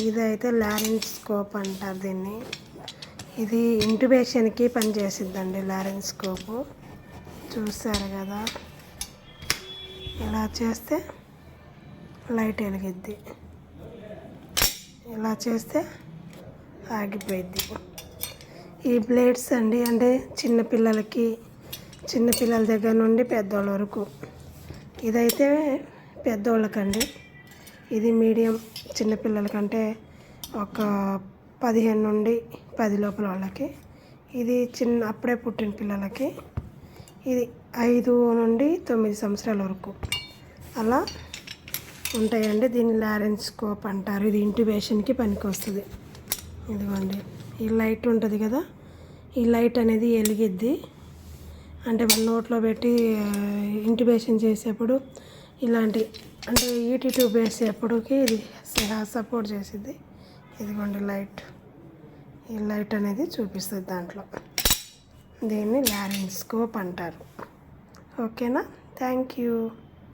ఇదైతే Lawrence scope అంటారు దీన్ని. ఇది ఇంటిబేషన్కి పనిచేసిద్దండి లారెన్స్ స్కోపు. చూస్తారు కదా? ఇలా చేస్తే లైట్ వెలిగిద్ది. ఇలా చేస్తే ఆగిపోయిద్ది. ఈ బ్లేడ్స్ అండి అంటే చిన్నపిల్లలకి చిన్నపిల్లల దగ్గర నుండి పెద్దోళ్ళ వరకు. ఇదైతే పెద్దోళ్ళకండి. ఇది మీడియం చిన్నపిల్లలకంటే ఒక పదిహేను నుండి పది లోపల వాళ్ళకి ఇది చిన్న అప్పుడే పుట్టిన పిల్లలకి ఇది ఐదు నుండి తొమ్మిది సంవత్సరాల వరకు అలా ఉంటాయండి. దీన్ని లారెన్స్ స్కోప్ అంటారు. ఇది ఇంటిబేషన్కి పనికి వస్తుంది. ఇదిగోండి ఈ లైట్ ఉంటుంది కదా ఈ లైట్ అనేది ఎలిగిద్ది అంటే మన నోట్లో పెట్టి ఇంటిబేషన్ చేసేప్పుడు ఇలాంటి అంటే ఈటీ ట్యూబ్ వేసేప్పటికి ఇది సపోర్ట్ చేసిద్ది. ఇదిగోండి లైట్ ఈ లైట్ అనేది చూపిస్తుంది దాంట్లో. దీన్ని లారెన్స్ స్కోప్ అంటారు. ఓకేనా థ్యాంక్ యూ